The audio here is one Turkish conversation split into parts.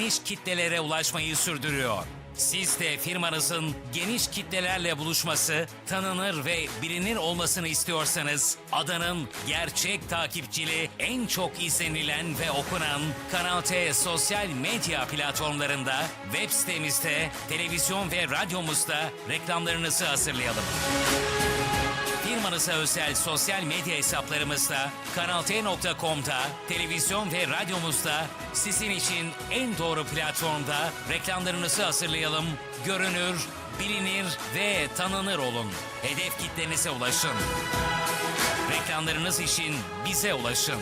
geniş kitlelere ulaşmayı sürdürüyor. Siz de firmanızın geniş kitlelerle buluşması, tanınır ve bilinir olmasını istiyorsanız adanın gerçek takipçili, en çok izlenilen ve okunan Kanal T sosyal medya platformlarında, web sitemizde, televizyon ve radyomuzda reklamlarınızı hazırlayalım. Firmanıza özel sosyal medya hesaplarımızda, kanalt.com'da, televizyon ve radyomuzda sizin için en doğru platformda reklamlarınızı hazırlayalım, görünür, bilinir ve tanınır olun. Hedef kitlenize ulaşın. Reklamlarınız için bize ulaşın.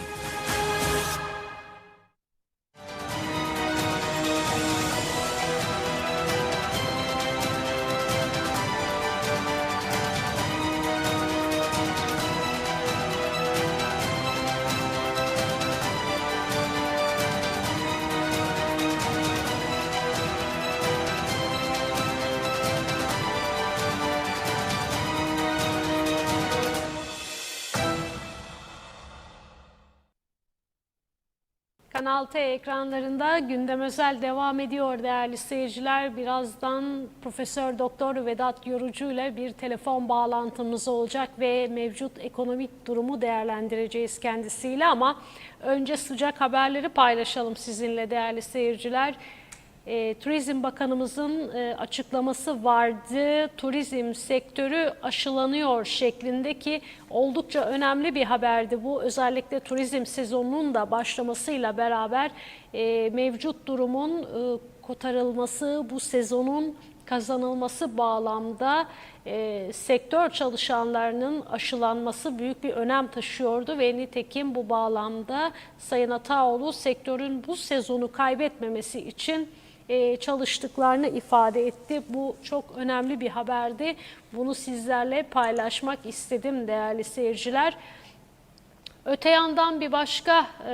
Kanal T ekranlarında gündem özel devam ediyor değerli seyirciler. Birazdan Profesör Doktor Vedat Yorucu ile bir telefon bağlantımız olacak ve mevcut ekonomik durumu değerlendireceğiz kendisiyle ama önce sıcak haberleri paylaşalım sizinle değerli seyirciler. E, Turizm Bakanımızın e, açıklaması vardı. Turizm sektörü aşılanıyor şeklindeki oldukça önemli bir haberdi bu. Özellikle turizm sezonunun da başlamasıyla beraber e, mevcut durumun e, kotarılması, bu sezonun kazanılması bağlamda e, sektör çalışanlarının aşılanması büyük bir önem taşıyordu ve nitekim bu bağlamda Sayın Ataoğlu sektörün bu sezonu kaybetmemesi için e, çalıştıklarını ifade etti. Bu çok önemli bir haberdi. Bunu sizlerle paylaşmak istedim değerli seyirciler. Öte yandan bir başka e,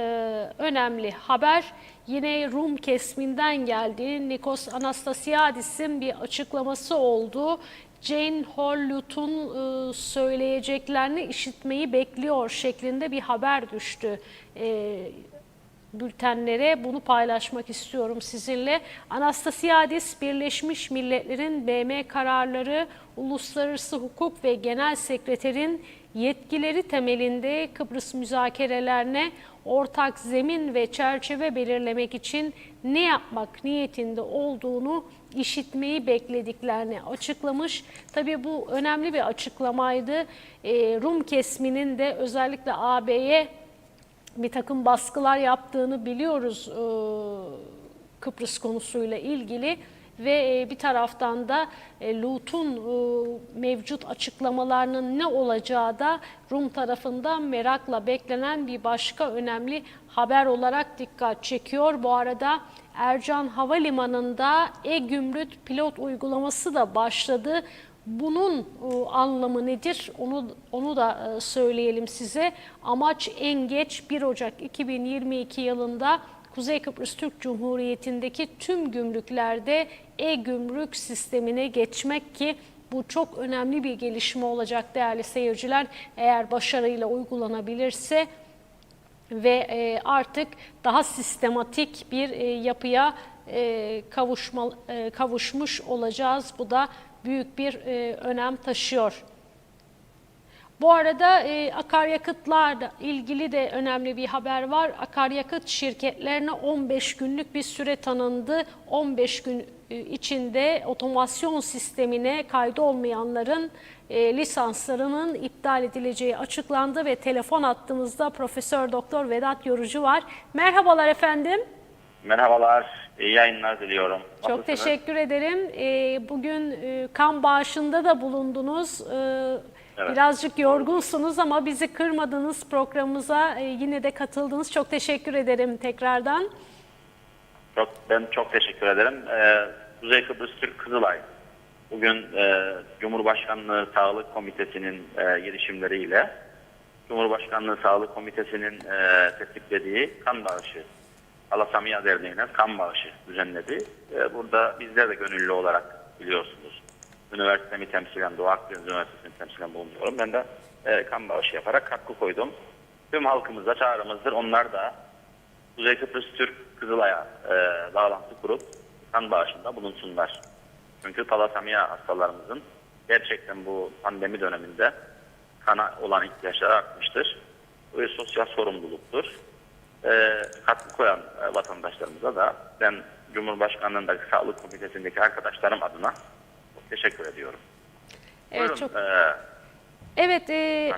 önemli haber yine Rum kesiminden geldi. Nikos Anastasiadis'in bir açıklaması oldu. Jane Hollut'un e, söyleyeceklerini işitmeyi bekliyor şeklinde bir haber düştü. Bültenlere bunu paylaşmak istiyorum sizinle. Anastasiadis Birleşmiş Milletler'in BM kararları, uluslararası hukuk ve genel sekreterin yetkileri temelinde Kıbrıs müzakerelerine ortak zemin ve çerçeve belirlemek için ne yapmak niyetinde olduğunu işitmeyi beklediklerini açıklamış. Tabii bu önemli bir açıklamaydı. Ee, Rum kesiminin de özellikle AB'ye bir takım baskılar yaptığını biliyoruz e, Kıbrıs konusuyla ilgili ve e, bir taraftan da e, Lut'un mevcut açıklamalarının ne olacağı da Rum tarafından merakla beklenen bir başka önemli haber olarak dikkat çekiyor. Bu arada Ercan Havalimanı'nda e-gümrük pilot uygulaması da başladı. Bunun e, anlamı nedir? Onu onu da e, söyleyelim size. Amaç en geç 1 Ocak 2022 yılında Kuzey Kıbrıs Türk Cumhuriyeti'ndeki tüm gümrüklerde e-gümrük sistemine geçmek ki bu çok önemli bir gelişme olacak değerli seyirciler. Eğer başarıyla uygulanabilirse ve e, artık daha sistematik bir yapıya kavuşma, kavuşmuş olacağız. Bu da büyük bir e, önem taşıyor. Bu arada e, akaryakıtlarla ilgili de önemli bir haber var. Akaryakıt şirketlerine 15 günlük bir süre tanındı. 15 gün e, içinde otomasyon sistemine kaydı olmayanların e, lisanslarının iptal edileceği açıklandı ve telefon attığımızda Profesör Doktor Vedat Yorucu var. Merhabalar efendim. Merhabalar, iyi yayınlar diliyorum. Çok Nasılsınız? teşekkür ederim. Ee, bugün e, kan bağışında da bulundunuz. Ee, Evet. Birazcık yorgunsunuz ama bizi kırmadınız programımıza. e, Yine de katıldınız. Çok teşekkür ederim tekrardan. Çok, ben çok teşekkür ederim. Ee, Kuzey Kıbrıs Türk Kızılay bugün e, Cumhurbaşkanlığı Sağlık Komitesi'nin e, girişimleriyle Cumhurbaşkanlığı Sağlık Komitesi'nin e, tetiklediği kan bağışı Alasamiya Derneği'ne kan bağışı düzenledi. E, burada bizler de gönüllü olarak biliyorsunuz. Üniversitemi temsilen, Doğu Akdeniz Üniversitesi'ni temsilen bulunuyorum. Ben de e, kan bağışı yaparak katkı koydum. Tüm halkımıza çağrımızdır. Onlar da Kuzey Kıbrıs Türk Kızılay'a e, bağlantı kurup kan bağışında bulunsunlar. Çünkü talasemia hastalarımızın gerçekten bu pandemi döneminde kana olan ihtiyaçları artmıştır. Bu sosyal sorumluluktur. E, katkı koyan e, vatandaşlarımıza da ben Cumhurbaşkanlığındaki Sağlık Komitesi'ndeki arkadaşlarım adına teşekkür ediyorum. Evet, Buyurun, çok e, Evet, e,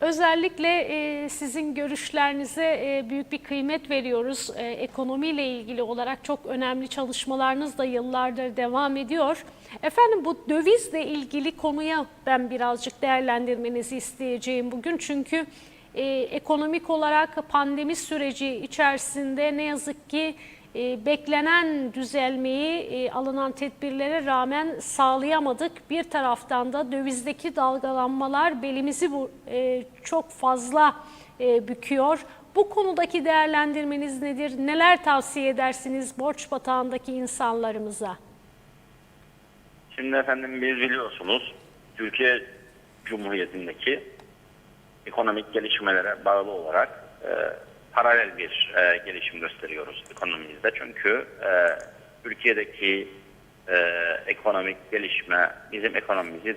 özellikle e, sizin görüşlerinize e, büyük bir kıymet veriyoruz. E, ekonomiyle ilgili olarak çok önemli çalışmalarınız da yıllardır devam ediyor. Efendim bu dövizle ilgili konuya ben birazcık değerlendirmenizi isteyeceğim bugün. Çünkü e, ekonomik olarak pandemi süreci içerisinde ne yazık ki e, beklenen düzelmeyi e, alınan tedbirlere rağmen sağlayamadık. Bir taraftan da dövizdeki dalgalanmalar belimizi bu, e, çok fazla e, büküyor. Bu konudaki değerlendirmeniz nedir? Neler tavsiye edersiniz borç batağındaki insanlarımıza? Şimdi efendim biz biliyorsunuz Türkiye Cumhuriyeti'ndeki ekonomik gelişmelere bağlı olarak e, paralel bir e, gelişim gösteriyoruz ekonomimizde. Çünkü e, Türkiye'deki e, ekonomik gelişme bizim ekonomimizi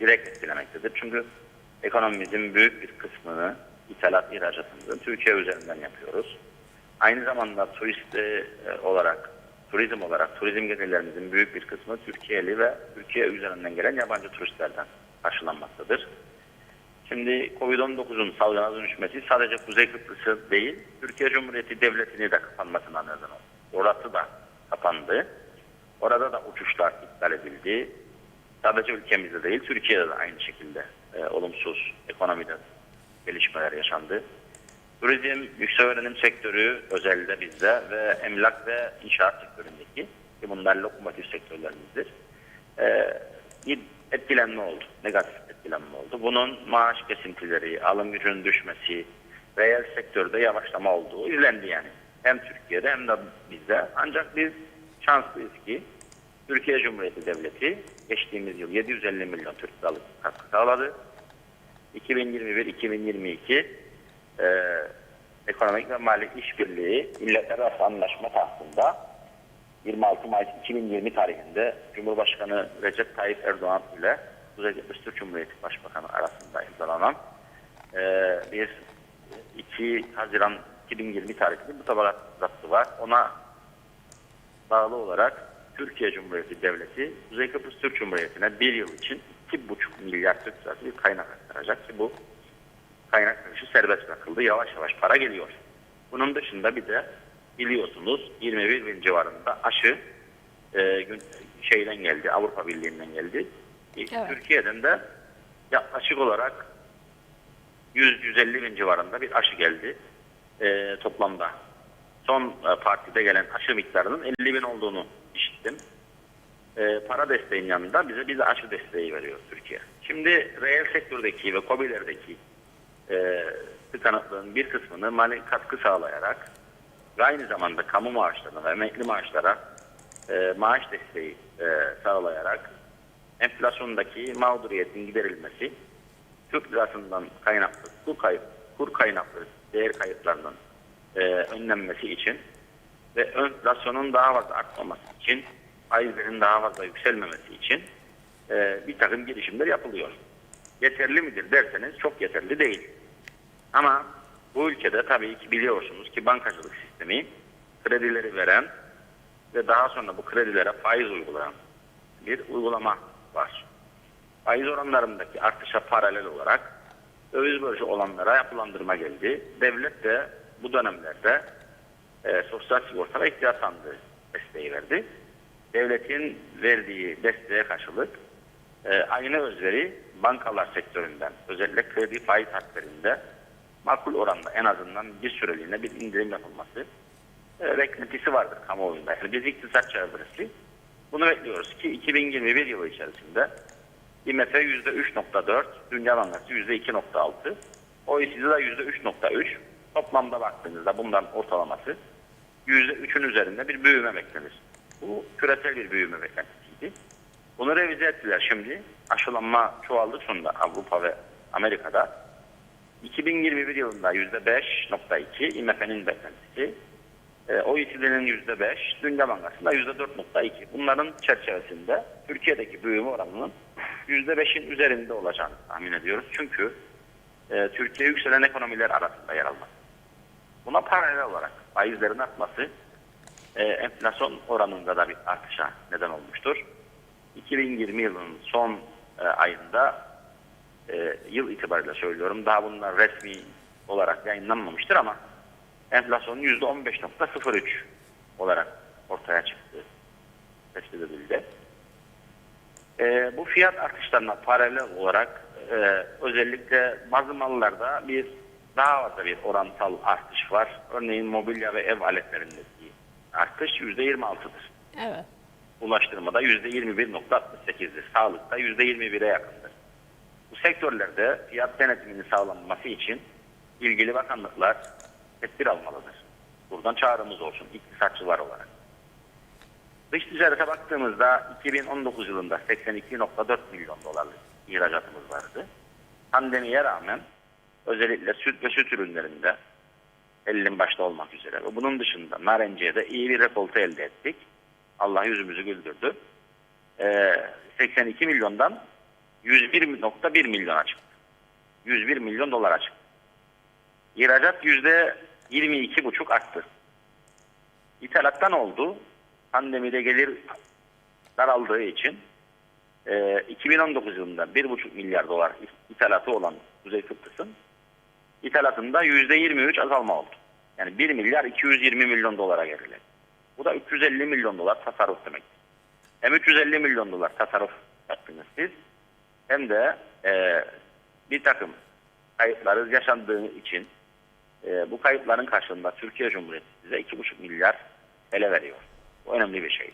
direkt etkilemektedir. Çünkü ekonomimizin büyük bir kısmını ithalat ihracatımızı Türkiye üzerinden yapıyoruz. Aynı zamanda turist e, olarak, turizm olarak, turizm gelirlerimizin büyük bir kısmı Türkiye'li ve Türkiye üzerinden gelen yabancı turistlerden karşılanmaktadır. Şimdi Covid-19'un salgına dönüşmesi sadece Kuzey Kıbrıs'ı değil, Türkiye Cumhuriyeti Devleti'ni de kapanmasına neden oldu. Orası da kapandı. Orada da uçuşlar iptal edildi. Sadece ülkemizde değil, Türkiye'de de aynı şekilde e, olumsuz ekonomide gelişmeler yaşandı. Turizm, yüksek öğrenim sektörü özellikle bizde ve emlak ve inşaat sektöründeki ki bunlar lokomotif sektörlerimizdir. Bir etkilenme oldu. Negatif etkilenme oldu. Bunun maaş kesintileri, alım gücünün düşmesi, reel sektörde yavaşlama olduğu izlendi yani. Hem Türkiye'de hem de bizde. Ancak biz şanslıyız ki Türkiye Cumhuriyeti Devleti geçtiğimiz yıl 750 milyon Türk liralık katkı sağladı. 2021-2022 e, ekonomik ve mali işbirliği milletler arası anlaşma tahtında 26 Mayıs 2020 tarihinde Cumhurbaşkanı Recep Tayyip Erdoğan ile Kuzey Kıbrıs Cumhuriyeti Başbakanı arasında imzalanan e, bir 2 Haziran 2020 tarihinde mutabakat zaptı var. Ona bağlı olarak Türkiye Cumhuriyeti Devleti Kuzey Kıbrıs Türk Cumhuriyeti'ne bir yıl için 2,5 milyar Türk lirası bir kaynak aktaracak ki bu kaynak akışı serbest bırakıldı. Yavaş yavaş para geliyor. Bunun dışında bir de biliyorsunuz 21 bin civarında aşı e, gün- şeyden geldi, Avrupa Birliği'nden geldi. E, Evet. Türkiye'den de yaklaşık olarak 100-150 bin civarında bir aşı geldi e, toplamda. Son e, partide gelen aşı miktarının 50 bin olduğunu işittim. E, para desteğin yanında bize bize aşı desteği veriyor Türkiye. Şimdi reel sektördeki ve COBİ'lerdeki e, tıkanıklığın bir kısmını mali katkı sağlayarak ve aynı zamanda kamu maaşlarına ve emekli maaşlara e, maaş desteği e, sağlayarak enflasyondaki mağduriyetin giderilmesi, Türk lirasından kaynaklı kur, kayıp, kur kaynaklı değer kayıplarının e, önlenmesi için ve enflasyonun daha fazla artmaması için, faizlerin daha fazla yükselmemesi için e, bir takım girişimler yapılıyor. Yeterli midir derseniz çok yeterli değil. Ama bu ülkede tabii ki biliyorsunuz ki bankacılık sistemi kredileri veren ve daha sonra bu kredilere faiz uygulayan bir uygulama var. Faiz oranlarındaki artışa paralel olarak döviz borcu olanlara yapılandırma geldi. Devlet de bu dönemlerde e, sosyal sigorta ve ihtiyaç sandığı desteği verdi. Devletin verdiği desteğe karşılık e, aynı özveri bankalar sektöründen özellikle kredi faiz haklarında makul oranda en azından bir süreliğine bir indirim yapılması e, beklentisi vardır kamuoyunda. Yani biz iktisat çevresi bunu bekliyoruz ki 2021 yılı içerisinde IMF %3.4, Dünya Bankası %2.6, OECD de %3.3. Toplamda baktığınızda bundan ortalaması %3'ün üzerinde bir büyüme beklenir. Bu küresel bir büyüme beklentisiydi. Bunu revize ettiler şimdi. Aşılanma çoğaldı sonunda Avrupa ve Amerika'da. 2021 yılında %5.2 IMF'nin beklentisi. E, OECD'nin %5, Dünya Bankası'nda %4.2. Bunların çerçevesinde Türkiye'deki büyüme oranının %5'in üzerinde olacağını tahmin ediyoruz. Çünkü e, Türkiye yükselen ekonomiler arasında yer almak. Buna paralel olarak faizlerin artması e, enflasyon oranında da bir artışa neden olmuştur. 2020 yılının son e, ayında e, yıl itibariyle söylüyorum daha bunlar resmi olarak yayınlanmamıştır ama enflasyonun %15.03 olarak ortaya çıktı. Tespit edildi. E, bu fiyat artışlarına paralel olarak e, özellikle bazı mallarda bir daha fazla bir orantal artış var. Örneğin mobilya ve ev aletlerindeki artış %26'dır. Evet. Ulaştırmada %21.68'dir. Sağlıkta %21'e yakındır. Sektörlerde fiyat denetiminin sağlanması için ilgili bakanlıklar tedbir almalıdır. Buradan çağrımız olsun iktisatçılar olarak. Dış ticarete baktığımızda 2019 yılında 82.4 milyon dolarlık ihracatımız vardı. Pandemiye rağmen özellikle süt ve süt ürünlerinde elin başta olmak üzere ve bunun dışında narenciyede iyi bir rekolte elde ettik. Allah yüzümüzü güldürdü. Ee, 82 milyondan 101.1 milyona çıktı. 101 milyon dolara çıktı. İhracat yüzde 22,5 arttı. İthalattan oldu. Pandemide gelir daraldığı için e, 2019 yılında 1,5 milyar dolar ithalatı olan Kuzey Kıbrıs'ın ithalatında %23 azalma oldu. Yani 1 milyar 220 milyon dolara geriledi. Bu da 350 milyon dolar tasarruf demek. Hem 350 milyon dolar tasarruf yaptınız siz hem de e, bir takım kayıpları yaşandığı için e, bu kayıpların karşılığında Türkiye Cumhuriyeti size 2,5 milyar ele veriyor. Bu önemli bir şey.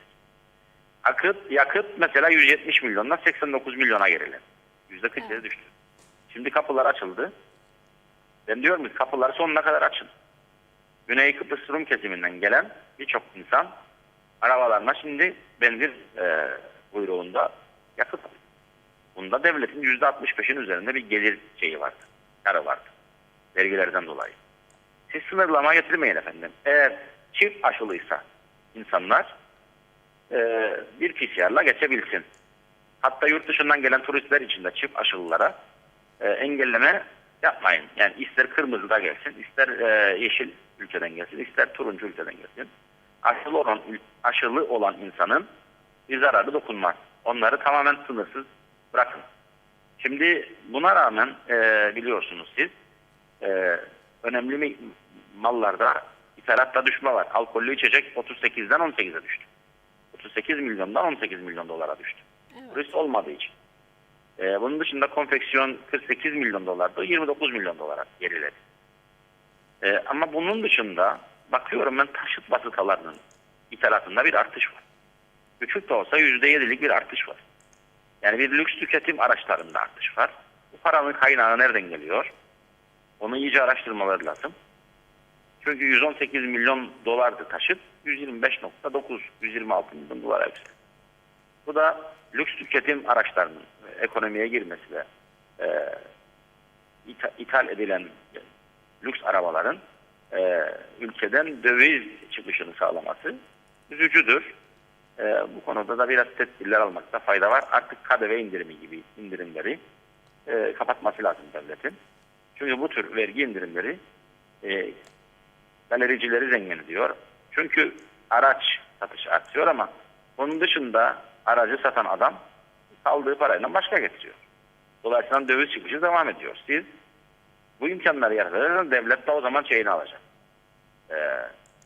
Akıt, yakıt mesela 170 milyondan 89 milyona geriledi. %47 Evet. düştü. Şimdi kapılar açıldı. Ben diyorum ki kapıları sonuna kadar açın. Güney Kıbrıs Rum kesiminden gelen birçok insan arabalarına şimdi benzin e, buyruğunda yakıt alıyor. Bunda devletin %65'in üzerinde bir gelir şeyi vardı. Karı vardı. Vergilerden dolayı. Siz sınırlama getirmeyin efendim. Eğer çift aşılıysa insanlar e, bir PCR'la geçebilsin. Hatta yurt dışından gelen turistler için de çift aşılılara e, engelleme yapmayın. Yani ister kırmızıda gelsin, ister e, yeşil ülkeden gelsin, ister turuncu ülkeden gelsin. Aşılı olan aşılı olan insanın bir zararı dokunmaz. Onları tamamen sınırsız bırakın. Şimdi buna rağmen e, biliyorsunuz siz e, önemli mi- mallarda ithalatta düşme var. Alkollü içecek 38'den 18'e düştü. 38 milyondan 18 milyon dolara düştü. Turist olmadığı için. Ee, bunun dışında konfeksiyon 48 milyon dolardı. 29 milyon dolara geriledi. Ee, ama bunun dışında bakıyorum ben taşıt vasıtalarının ithalatında bir artış var. Küçük de olsa %7'lik bir artış var. Yani bir lüks tüketim araçlarında artış var. Bu paranın kaynağı nereden geliyor? Onu iyice araştırmaları lazım. Çünkü 118 milyon dolardı taşıt. 125.9, 126 milyon dolara yükseldi. Bu da lüks tüketim araçlarının e, ekonomiye girmesi ve e, itha- ithal edilen lüks arabaların e, ülkeden döviz çıkışını sağlaması üzücüdür. E, bu konuda da biraz tedbirler almakta fayda var. Artık KDV indirimi gibi indirimleri e, kapatması lazım devletin. Çünkü bu tür vergi indirimleri e, galericileri zengin ediyor. Çünkü araç satışı artıyor ama onun dışında aracı satan adam kaldığı parayla başka getiriyor. Dolayısıyla döviz çıkışı devam ediyor. Siz bu imkanları yaratırsanız devlet de o zaman şeyini alacak. Ee,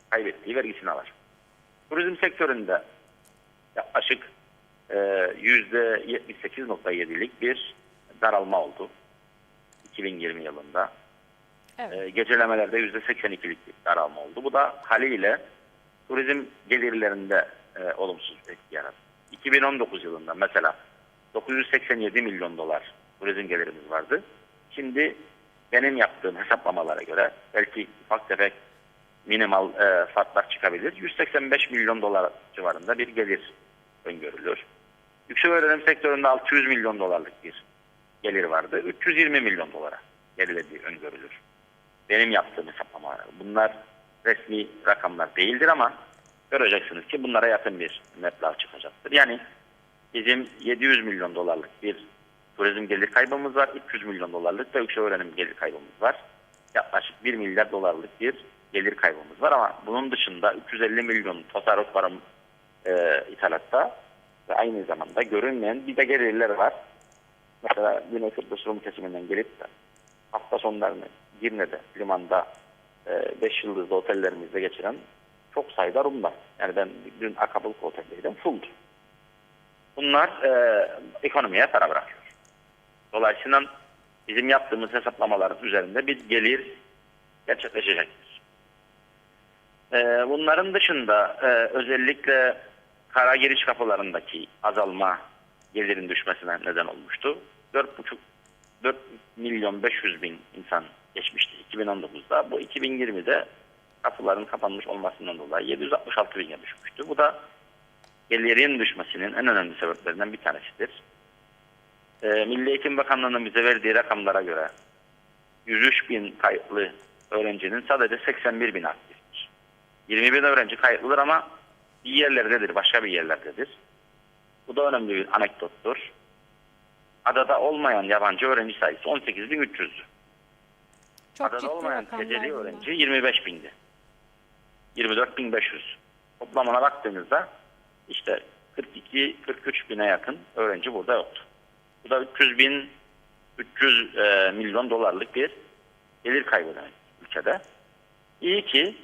kaybettiği vergisini alacak. Turizm sektöründe yaklaşık e, %78.7'lik bir daralma oldu. 2020 yılında. Evet. E, gecelemelerde %82'lik bir daralma oldu. Bu da haliyle turizm gelirlerinde e, olumsuz etki yarattı. 2019 yılında mesela 987 milyon dolar turizm gelirimiz vardı. Şimdi benim yaptığım hesaplamalara göre belki ufak tefek minimal e, farklar çıkabilir. 185 milyon dolar civarında bir gelir öngörülür. Yüksek öğrenim sektöründe 600 milyon dolarlık bir gelir vardı. 320 milyon dolara gerilediği öngörülür. Benim yaptığım hesaplamalar. Bunlar resmi rakamlar değildir ama göreceksiniz ki bunlara yakın bir meblağ çıkacaktır. Yani bizim 700 milyon dolarlık bir turizm gelir kaybımız var. 300 milyon dolarlık da yüksek öğrenim gelir kaybımız var. Yaklaşık 1 milyar dolarlık bir gelir kaybımız var ama bunun dışında 350 milyon tasarruf var e, ithalatta ve aynı zamanda görünmeyen bir de gelirler var. Mesela Güney Kıbrıs Rum kesiminden gelip de hafta sonlarını Girne'de, limanda 5 yıldızlı otellerimizde geçiren çok sayıda Rum var. Yani ben dün Acapulco oteldeydim, fulldu. Bunlar e, ekonomiye para bırakıyor. Dolayısıyla bizim yaptığımız hesaplamaların üzerinde bir gelir gerçekleşecektir. E, bunların dışında e, özellikle kara giriş kapılarındaki azalma gelirin düşmesine neden olmuştu. 4,5 4 milyon 500 bin insan geçmişti 2019'da. Bu 2020'de kapıların kapanmış olmasından dolayı 766 bine düşmüştü. Bu da gelirin düşmesinin en önemli sebeplerinden bir tanesidir. Ee, Milli Eğitim Bakanlığı'nın bize verdiği rakamlara göre 103 bin kayıtlı öğrencinin sadece 81 bin aktiftir. 20 bin öğrenci kayıtlıdır ama bir yerlerdedir, başka bir yerlerdedir. Bu da önemli bir anekdottur. Adada olmayan yabancı öğrenci sayısı 18.300'dü. Çok Adada olmayan teceli öğrenci 25 bindi. 24.500. Toplamına baktığınızda işte 42-43 bine yakın öğrenci burada yoktu. Bu da 300 bin 300 e, milyon dolarlık bir gelir kaybı demek ülkede. İyi ki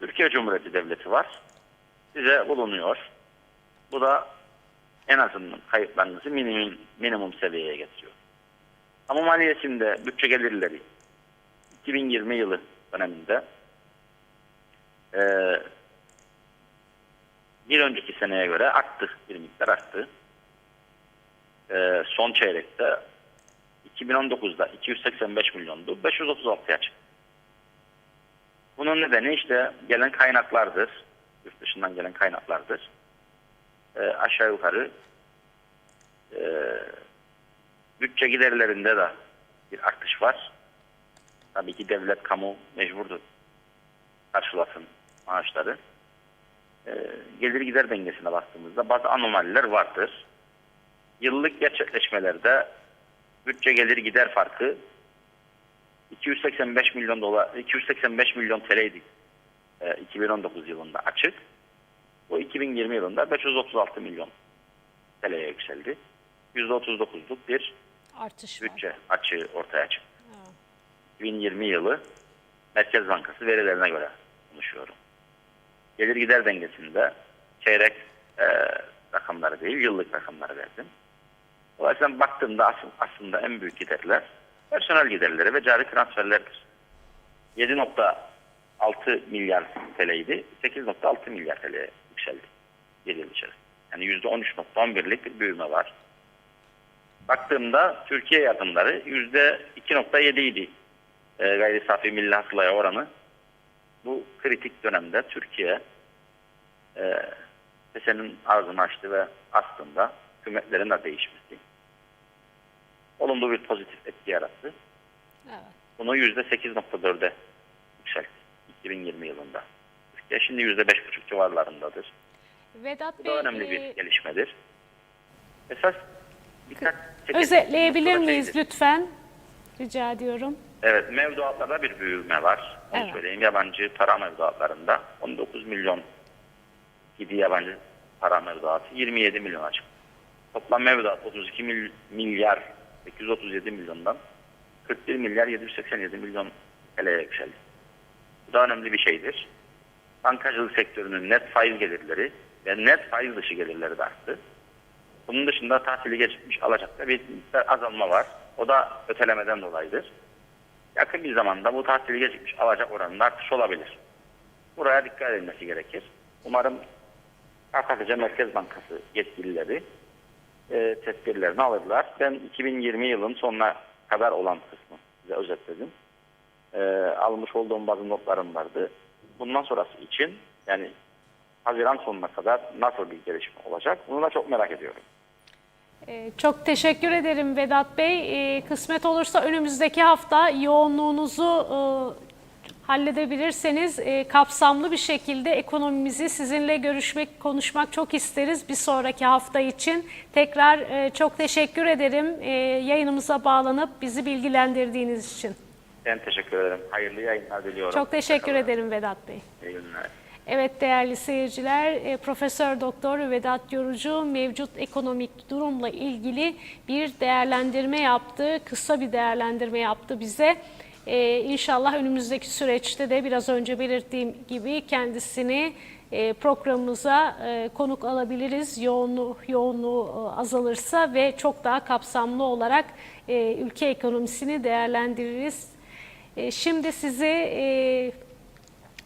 Türkiye Cumhuriyeti Devleti var. Size bulunuyor. Bu da en azından kayıplarınızı minimum, minimum seviyeye getiriyor. Ama maliyesinde bütçe gelirleri 2020 yılı döneminde eee, bir önceki seneye göre arttı. Bir miktar arttı. Eee, son çeyrekte 2019'da 285 milyondu. 536'ya çıktı. Bunun nedeni işte gelen kaynaklardır. Yurt dışından gelen kaynaklardır. Eee, aşağı yukarı eee, bütçe giderlerinde de bir artış var. Tabii ki devlet, kamu mecburdur karşılasın maaşları. Ee, gelir gider dengesine baktığımızda bazı anomaliler vardır. Yıllık gerçekleşmelerde bütçe gelir gider farkı 285 milyon dolar 285 milyon TL'ydi e, 2019 yılında açık. Bu 2020 yılında 536 milyon TL'ye yükseldi. %39'luk bir Artış var. bütçe açığı ortaya çıktı. 2020 yılı Merkez Bankası verilerine göre konuşuyorum. Gelir gider dengesinde çeyrek e, rakamları değil, yıllık rakamları verdim. Dolayısıyla baktığımda aslında en büyük giderler personel giderleri ve cari transferlerdir. 7.6 milyar TL'ydi, 8.6 milyar TL'ye yükseldi bir yıl içerisinde. Yani %13.11'lik bir büyüme var. Baktığımda Türkiye yatırımları %2.7 idi e, gayri safi milli hasılaya oranı. Bu kritik dönemde Türkiye e, senin ağzını açtı ve aslında hükümetlerin de değişmesi olumlu bir pozitif etki yarattı. Evet. Bunu %8.4'e yükseltti 2020 yılında. Türkiye şimdi %5.5 civarlarındadır. Vedat Bu Bey, da önemli e, bir gelişmedir. Esas dikkat özetleyebilir miyiz şeydir. lütfen? Rica ediyorum. Evet, mevduatlarda bir büyüme var. Onu Evet. söyleyeyim. Yabancı para mevduatlarında 19 milyon gidi yabancı para mevduatı 27 milyona çıktı. Toplam mevduat 32 mil- milyar 837 milyondan 41 milyar 787 milyon TL'ye yükseldi. Bu da önemli bir şeydir. Bankacılık sektörünün net faiz gelirleri ve net faiz dışı gelirleri de arttı. Bunun dışında tahsili geçmiş alacakta bir azalma var. O da ötelemeden dolayıdır. Yakın bir zamanda bu tahsili gecikmiş alacak oranında artış olabilir. Buraya dikkat edilmesi gerekir. Umarım KKTC Merkez Bankası yetkilileri e, tedbirlerini alırlar. Ben 2020 yılın sonuna kadar olan kısmı size özetledim. E, almış olduğum bazı notlarım vardı. Bundan sonrası için yani Haziran sonuna kadar nasıl bir gelişme olacak bunu da çok merak ediyorum. Ee, Çok teşekkür ederim Vedat Bey. Ee, Kısmet olursa önümüzdeki hafta yoğunluğunuzu e, halledebilirseniz e, kapsamlı bir şekilde ekonomimizi sizinle görüşmek, konuşmak çok isteriz bir sonraki hafta için. Tekrar e, çok teşekkür ederim e, yayınımıza bağlanıp bizi bilgilendirdiğiniz için. Ben teşekkür ederim. Hayırlı yayınlar diliyorum. Çok teşekkür ederim Vedat Bey. İyi günler. Evet değerli seyirciler, e, Profesör Doktor Vedat Yorucu mevcut ekonomik durumla ilgili bir değerlendirme yaptı. Kısa bir değerlendirme yaptı bize. E, İnşallah önümüzdeki süreçte de biraz önce belirttiğim gibi kendisini e, programımıza e, konuk alabiliriz. Yoğunluğu, yoğunluğu e, azalırsa ve çok daha kapsamlı olarak e, ülke ekonomisini değerlendiririz. E, Şimdi sizi e,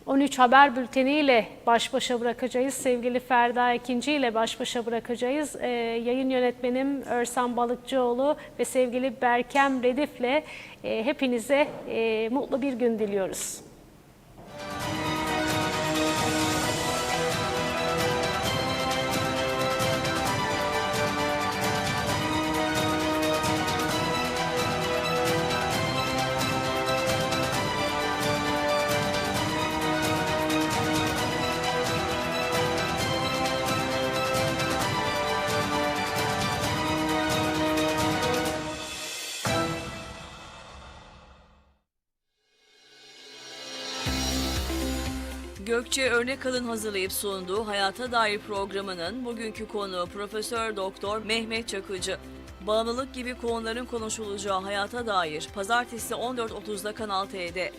13 Haber Bülteni ile baş başa bırakacağız. Sevgili Ferda Ekinci ile baş başa bırakacağız. Ee, yayın yönetmenim Örsan Balıkçıoğlu ve sevgili Berkem Redif ile e, hepinize e, mutlu bir gün diliyoruz. Gökçe Örnekal'ın hazırlayıp sunduğu Hayata Dair programının bugünkü konuğu Profesör Doktor Mehmet Çakıcı. Bağımlılık gibi konuların konuşulacağı Hayata Dair Pazartesi 14.30'da Kanal T'de.